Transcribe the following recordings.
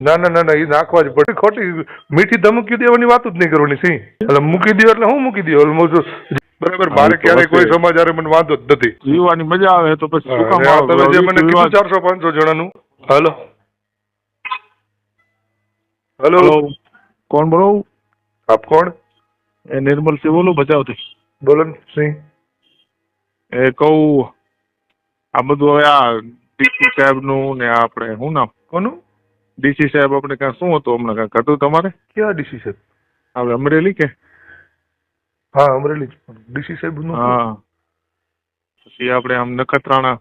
ના ના ના ના એ નાખવા જ પડે. ખોટી મીઠી ધમકી દેવાની વાત જ નહીં કરવાની સી એટલે મૂકી દો એટલે હું મૂકી દો ઓલમોસ્ટ બરાબર મારે ક્યારેય કોઈ સમાચારે મને વાંધો જ નથી. જીવવાની મજા આવે તો પછી હા? તમે જે મને કીધું ચારસો પાંચસો જણાનું. હાલો. હાલો. કોણ બોલો? આપ કોણ? એ નિર્મલ સિંહ બોલું બચાવથી બોલો સિંહ. એ કહું આ બધું હવે આ ડીપી સાહેબનું આપણે શું નામ? કોનું? ડીસી સાહેબ આપણે કાં શું હતું હમણાં કાંઈક હતું તમારે? ક્યાં ડીસી સાહેબ? આપણે અમરેલી કે? હા અમરેલી ડીસી સાહેબ હા. પછી આપણે આમ નખત્રાણા.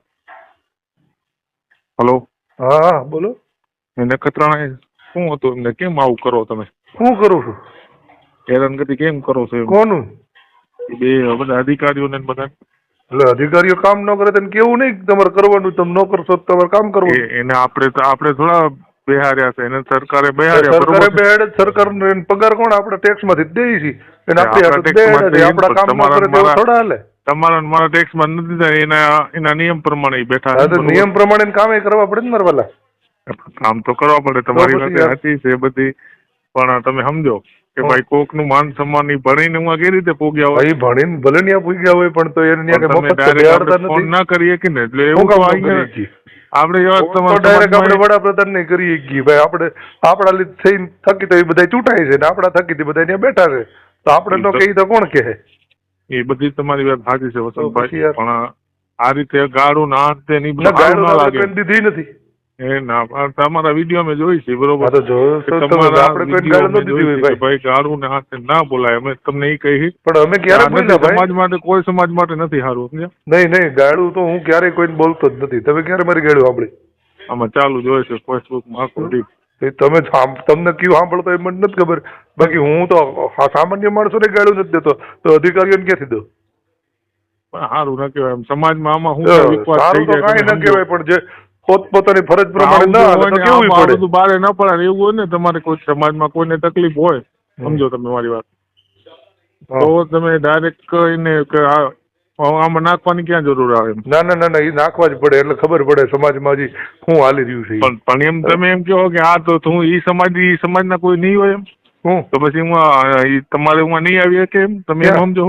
હલો? હા હા બોલો. નખત્રાણા શું હતું એમને? કેમ આવું કરો તમે? શું કરો છું? હેરાનગતિ કેમ કરો છો કોનું? બે બધા અધિકારીઓને ને બધા એટલે અધિકારીઓ કામ ન કરે તેને કેવું નહીં? તમારે કરવાનું તમે ન કરશો તમારે કામ કરવું એને આપણે આપણે થોડા બેહાર્યા છે એને સરકારે બેહાર્યા સરકારે બેહાડે સરકાર પગાર કોણ? આપણે ટેક્સમાંથી દઈએ છીએ એને આપણે. આપણા કામ કરે થોડા હાલે. તમારા મારા ટેક્સમાં નથી થાય એના એના નિયમ પ્રમાણે બેઠા? નિયમ પ્રમાણે કામે કરવા પડે ને મારવાલા કામ તો કરવા પડે તમારી વાત સાચી છે બધી. પણ તમે સમજો કે. ભાઈ કોકનું માન સન્માનની ભણીને હું કેવી રીતે પોગ્યા હોય? ભાઈ ભણીને ભલે ત્યાં પૂગ્યા હોય પણ તો એને ફોન ના કરીએ કે ને? એટલે એવું આપણે ડાયરેક્ટ આપણે વડાપ્રધાન ને કરીએ છીએ ભાઈ આપણે આપણા લીધે થઈને થકી તો એ બધા ચૂંટાય છે ને આપણા થકી થી બધા બેઠા છે. તો આપણે તો- કહી તો કોણ કહે? એ બધી તમારી વાત સાચી છે વસંતભાઈ પણ આ રીતે ગાળું ના તે ની ના બધું સારું ગાળું દીધી નથી. એ ના તમારા વીડિયો મેં જોઈ છે બરોબર. આપણે ન ભાઈ. ને હાથે ના બોલાય અમે તમને એ કહી પણ અમે ક્યારે બોલ્યા સમાજ માટે કોઈ સમાજ માટે નથી સારું સમજ્યા? નહીં નહીં ગાળું તો હું ક્યારે કોઈને બોલતો જ નથી. તમે ક્યારે મારી ગાળું સાંભળી? આમાં ચાલુ જોઈ છે ફેસબુકમાં તમે તમને કયું સાંભળતો એ મને નથી ખબર. બાકી હું તો સામાન્ય માણસોને ગાળું નથી દેતો. તો અધિકારીઓને ક્યાંથી દો પણ સારું ના કહેવાય એમ સમાજમાં આમાં હું સારું તો કાંઈ ન કહેવાય પણ જે પોતપોતાની ફરજ પ્રમાણે ના હાલે તો કેવું પડે? બધું બારે ન પડે એવું હોય ને તમારે કોઈ સમાજમાં કોઈને તકલીફ હોય સમજો તમે મારી વાત. હા. તો તમે ડાયરેક્ટ કહીને કે આમાં નાખવાની ક્યાં જરૂર આવે ના ના ના ના એ નાખવા જ પડે એટલે ખબર પડે સમાજમાં હજી શું હાલી રહ્યું છે પણ પણ એમ તમે એમ કહો કે આ તો હું ઈ સમાજ ઈ સમાજના કોઈ નહીં હોય એમ? હું? તો પછી હું તમારે હું નહીં આવી શકે એમ? તમે એમ સમજો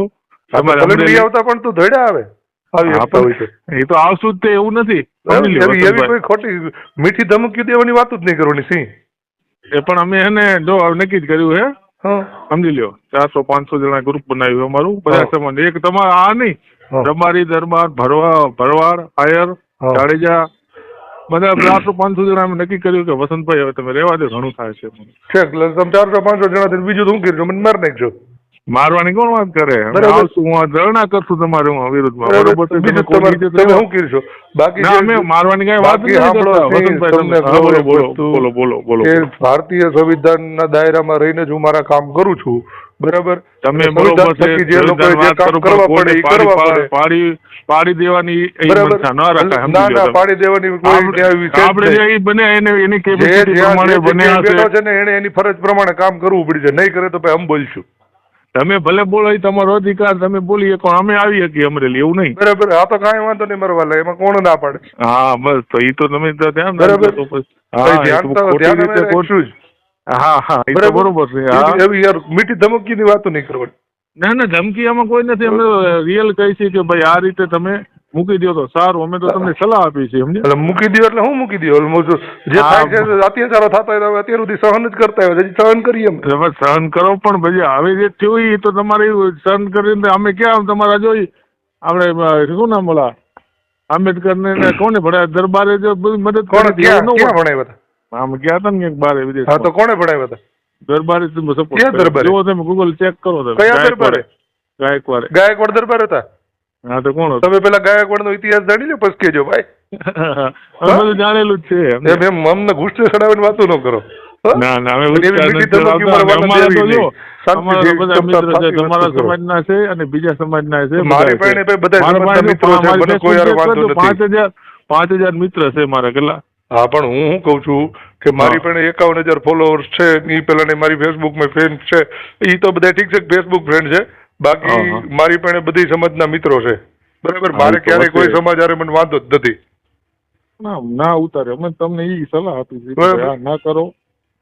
તમારે નહીં આવતા પણ તું ધડ્યા આવે. એ તો આવશું જ તે એવું નથી. એવી કોઈ ખોટી મીઠી ધમકી દેવાની વાત જ નહીં કરવાની સિંહ. એ પણ અમે એને જો નક્કી જ કર્યું હે. સમજી લ્યો ચારસો પાંચસો જણા ગ્રુપ બનાવ્યું અમારું બધા સંબંધ એક તમારા આ નહીં. તમારી રબારી દરબાર ભરવા ભરવાડ આયર જાડેજા બધા ચારસો પાંચસો જણા અમે નક્કી કર્યું કે વસંતભાઈ હવે તમે રહેવા દો ઘણું થાય છે. છે ચારસો પાંચસો જણા બીજું શું કર્યું? મને મારી નાખજો. મારવાની કોણ વાત કરે? આવશું હું ધરણા કરશું તમારે હું વિરુદ્ધમાં. બરોબર. તમે શું કરશો બાકી ના અમે મારવાની કઈ વાત નથી બોલો બોલો બોલો બોલો ભારતીય સંવિધાનના દાયરામાં રહીને જ હું મારા કામ કરું છું. બરાબર? તમે બરોબર જે લોકો જે કામ કરવા પડે એ કરવા પાડી- પડે પાડી દેવાની મનસા ન રખાય ના ના પાડી દેવાની કોઈ આપણે જ બને એને એની કેપેસિટી પ્રમાણે બેઠો છે ને એને એની ફરજ પ્રમાણે કામ કરવું પડે છે. નહીં કરે તો ભાઈ અમે બોલશું. તમે ભલે બોલો તમારો અધિકાર તમે બોલી શકો અમે આવી શકીએ અમરેલી એવું નહીં. બરાબર આ તો કાંઈ વાંધો નહીં મારા વાલા એમાં કોણ ના પાડે? હા બસ તો ઈ તો તમે તો ધ્યાન બરાબર. ખોટી રીતે જ. હા હા એ તો બરોબર. છે એવી યાર મીઠી ધમકીની વાતો નહીં કરવાની. ના ના ધમકી આમાં કોઈ નથી અમે રિયલ કહી છે કે ભાઈ આ રીતે તમે મૂકી દો તો સારું અમે તો તમને સલાહ આપી છે સમજ્યા? એટલે મૂકી દો એટલે હું મૂકી દો ઓલમોસ્ટ જે થાય છે અત્યાચારો થતા હોય અત્યાર સુધી સહન જ કરતા હોય હજી સહન કરીએ એમ તમે સહન કરો પણ ભાઈ હવે જે થયું એ તો તમારે સહન કરીને અમે ક્યાં તમારા જોઈ? આપણે શું નામ બોલા આંબેડકર ને કોને ભણાય દરબારે જો બધી મદદ કોણ? કરી ક્યાં ભણાવ્યા હતા? આમ ગયા હતા ને બારે હા તો કોણે ભણાવ્યા હતા? દરબારે. દરબારે? જુઓ તમે ગૂગલ ચેક કરો તમે. કયા ગાયકવાડે. દરબારે? ગાયકવાડે. ગાયકવાડ દરબાર હતા? હા તો કોણ? તમે પેલા ગાયકવાડ નો ઇતિહાસ જાણી લો પછી કેજો ભાઈ. અમે જાણેલું જ છે એમ એમ અમને ગુસ્સે ચડાવીને વાતો ન કરો. ના ના અમે તમારા સમાજના છે અને બીજા સમાજના છે મારી પાસે બધા મારા સમાજના પાસે મિત્રો છે, મને કોઈ વાંધો નથી. પાંચ હજાર પાંચ હજાર મિત્ર છે મારા કેટલા? હા પણ હું શું કઉ છું કે મારી પણ એકાવન હજાર ફોલોઅર્સ છે ઈ પેલા મારી ફેસબુકમાં ફ્રેન્ડ છે એ તો બધા ઠીક છે ફેસબુક ફ્રેન્ડ છે. બાકી. મારી પણ બધી સમાજના મિત્રો છે. બરાબર? મારે હશે. કોઈ સમાજ આરે મને વાંધો જ નથી. ના ના ઉતારે. અમે તમને એ સલાહ આપી છે ના કરો.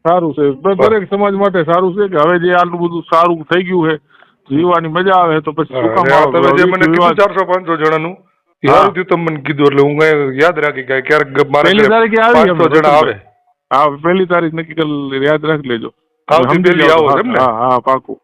સારું છે. દરેક સમાજ માટે સારું છે કે હવે જે આટલું બધું સારું થઈ ગયું છે જીવવાની મજા આવે તો પછી શું કામ તમે જે મને કીધું ચારસો પાંચસો જણાનું. સારું થયું તમે મને કીધું એટલે હું યાદ રાખી કે ક્યારેક મારે પહેલી તારીખે આવી જણા આવે. હા પહેલી તારીખ નક્કી કરી યાદ રાખી લેજો? હા હા પાકું.